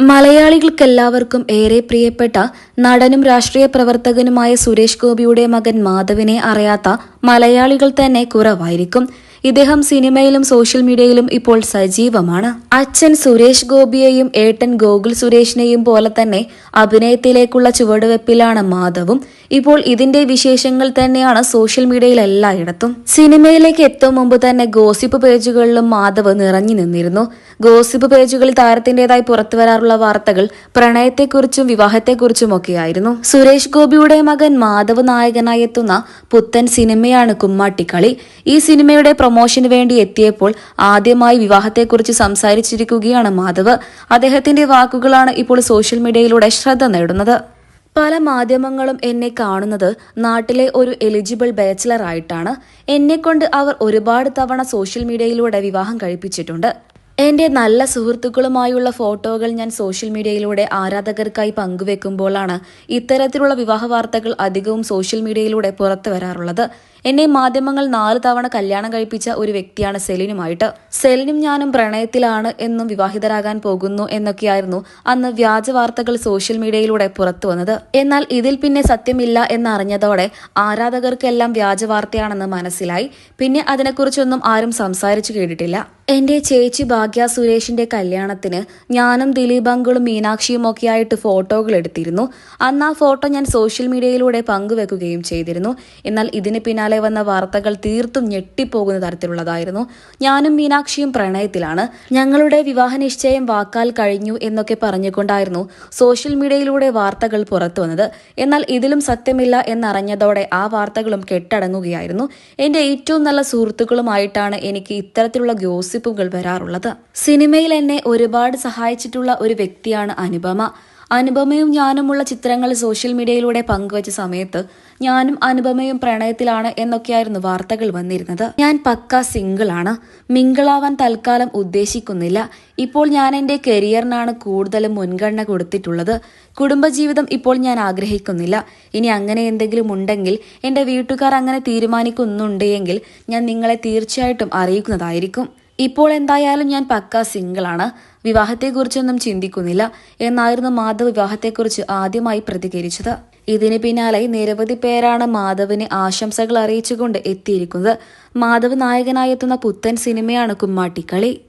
മലയാളികൾക്കെല്ലാവർക്കും ഏറെ പ്രിയപ്പെട്ട നടനും രാഷ്ട്രീയ പ്രവർത്തകനുമായ സുരേഷ് ഗോപിയുടെ മകൻ മാധവിനെ അറിയാത്ത മലയാളികൾ തന്നെ കുറവായിരിക്കും. ഇദ്ദേഹം സിനിമയിലും സോഷ്യൽ മീഡിയയിലും ഇപ്പോൾ സജീവമാണ്. അച്ഛൻ സുരേഷ് ഗോപിയെയും ഏട്ടൻ ഗോകുൽ സുരേഷിനെയും പോലെ തന്നെ അഭിനയത്തിലേക്കുള്ള ചുവടുവെപ്പിലാണ് മാധവും. ഇപ്പോൾ ഇതിന്റെ വിശേഷങ്ങൾ തന്നെയാണ് സോഷ്യൽ മീഡിയയിൽ എല്ലായിടത്തും. സിനിമയിലേക്ക് എത്തും മുമ്പ് തന്നെ ഗോസിപ്പ് പേജുകളിലും മാധവ് നിറഞ്ഞു നിന്നിരുന്നു. ഗോസിപ്പ് പേജുകളിൽ താരത്തിന്റേതായി പുറത്തു വരാറുള്ള വാർത്തകൾ പ്രണയത്തെക്കുറിച്ചും വിവാഹത്തെക്കുറിച്ചും ഒക്കെയായിരുന്നു സുരേഷ് ഗോപിയുടെ മകൻ മാധവ് നായകനായി എത്തുന്ന പുത്തൻ സിനിമയാണ് കുമ്മാട്ടിക്കളി. ഈ സിനിമയുടെ പ്രൊമോഷന് വേണ്ടി എത്തിയപ്പോൾ ആദ്യമായി വിവാഹത്തെക്കുറിച്ച് സംസാരിച്ചിരിക്കുകയാണ് മാധവ്. അദ്ദേഹത്തിന്റെ വാക്കുകളാണ് ഇപ്പോൾ സോഷ്യൽ മീഡിയയിലൂടെ ശ്രദ്ധ നേടുന്നത്. പല മാധ്യമങ്ങളും എന്നെ കാണുന്നത് നാട്ടിലെ ഒരു എലിജിബിൾ ബാച്ചിലർ ആയിട്ടാണ് എന്നെക്കൊണ്ട് അവർ ഒരുപാട് തവണ സോഷ്യൽ മീഡിയയിലൂടെ വിവാഹം കഴിപ്പിച്ചിട്ടുണ്ട്. എന്റെ നല്ല സുഹൃത്തുക്കളുമായുള്ള ഫോട്ടോകൾ ഞാൻ സോഷ്യൽ മീഡിയയിലൂടെ ആരാധകർക്കായി പങ്കുവെക്കുമ്പോഴാണ് ഇത്തരത്തിലുള്ള വിവാഹ വാർത്തകൾ അധികവും സോഷ്യൽ മീഡിയയിലൂടെ പുറത്തു വരാറുള്ളത്. എന്നെ മാധ്യമങ്ങൾ നാല് തവണ കല്യാണം കഴിപ്പിച്ച ഒരു വ്യക്തിയാണ് സെലിനുമായിട്ട്. സെലിനും ഞാനും പ്രണയത്തിലാണ് എന്നും വിവാഹിതരാകാൻ പോകുന്നു എന്നൊക്കെയായിരുന്നു അന്ന് വ്യാജ വാർത്തകൾ സോഷ്യൽ മീഡിയയിലൂടെ പുറത്തു വന്നത്. എന്നാൽ ഇതിൽ പിന്നെ സത്യമില്ല എന്നറിഞ്ഞതോടെ ആരാധകർക്കെല്ലാം വ്യാജ വാർത്തയാണെന്ന് മനസ്സിലായി. പിന്നെ അതിനെക്കുറിച്ചൊന്നും ആരും സംസാരിച്ചു കേട്ടിട്ടില്ല. എന്റെ ചേച്ചി ഭാഗ്യ സുരേഷിന്റെ കല്യാണത്തിന് ഞാനും ദിലീപ് അങ്കിളും മീനാക്ഷിയും ഒക്കെ ആയിട്ട് ഫോട്ടോകൾ എടുത്തിരുന്നു. അന്ന് ആ ഫോട്ടോ ഞാൻ സോഷ്യൽ മീഡിയയിലൂടെ പങ്കുവെക്കുകയും ചെയ്തിരുന്നു. എന്നാൽ ഇതിന് പിന്നാലെ വന്ന വാർത്തകൾ തീർത്തും ഞെട്ടിപ്പോകുന്ന തരത്തിലുള്ളതായിരുന്നു. ഞാനും മീനാക്ഷിയും പ്രണയത്തിലാണ്. ഞങ്ങളുടെ വിവാഹ നിശ്ചയം വാക്കാൽ കഴിഞ്ഞു എന്നൊക്കെ പറഞ്ഞുകൊണ്ടായിരുന്നു സോഷ്യൽ മീഡിയയിലൂടെ വാർത്തകൾ പുറത്തു വന്നത്. എന്നാൽ ഇതിലും സത്യമില്ല എന്നറിഞ്ഞതോടെ ആ വാർത്തകളും കെട്ടടങ്ങുകയായിരുന്നു. എന്റെ ഏറ്റവും നല്ല സുഹൃത്തുക്കളുമായിട്ടാണ് എനിക്ക് ഇത്തരത്തിലുള്ള ഗോസിപ്പുകൾ വരാറുള്ളത്. സിനിമയിൽ എന്നെ ഒരുപാട് സഹായിച്ചിട്ടുള്ള ഒരു വ്യക്തിയാണ് അനുപമ. അനുപമയും ഞാനുമുള്ള ചിത്രങ്ങൾ സോഷ്യൽ മീഡിയയിലൂടെ പങ്കുവച്ച സമയത്ത് ഞാനും അനുപമയും പ്രണയത്തിലാണ് എന്നൊക്കെയായിരുന്നു വാർത്തകൾ വന്നിരുന്നത്. ഞാൻ പക്ക സിംഗിൾ ആണ്. മിങ്കിളാവാൻ തൽക്കാലം ഉദ്ദേശിക്കുന്നില്ല. ഇപ്പോൾ ഞാൻ എന്റെ കരിയറിനാണ് കൂടുതലും മുൻഗണന കൊടുത്തിട്ടുള്ളത്. കുടുംബജീവിതം ഇപ്പോൾ ഞാൻ ആഗ്രഹിക്കുന്നില്ല. ഇനി അങ്ങനെ എന്തെങ്കിലും ഉണ്ടെങ്കിൽ എന്റെ വീട്ടുകാർ അങ്ങനെ തീരുമാനിക്കുന്നുണ്ടെങ്കിൽ ഞാൻ നിങ്ങളെ തീർച്ചയായിട്ടും അറിയിക്കുന്നതായിരിക്കും. ഇപ്പോൾ എന്തായാലും ഞാൻ പക്ക സിംഗിളാണ്. വിവാഹത്തെക്കുറിച്ചൊന്നും ചിന്തിക്കുന്നില്ല. എന്നായിരുന്നു മാധവ് വിവാഹത്തെക്കുറിച്ച് ആദ്യമായി പ്രതികരിച്ചത്. ഇതിന് പിന്നാലെ നിരവധി പേരാണ് മാധവിന് ആശംസകൾ അറിയിച്ചുകൊണ്ട് എത്തിയിരിക്കുന്നത്. മാധവ് നായകനായെത്തുന്ന പുത്തൻ സിനിമയാണ് കുമ്മാട്ടിക്കളി.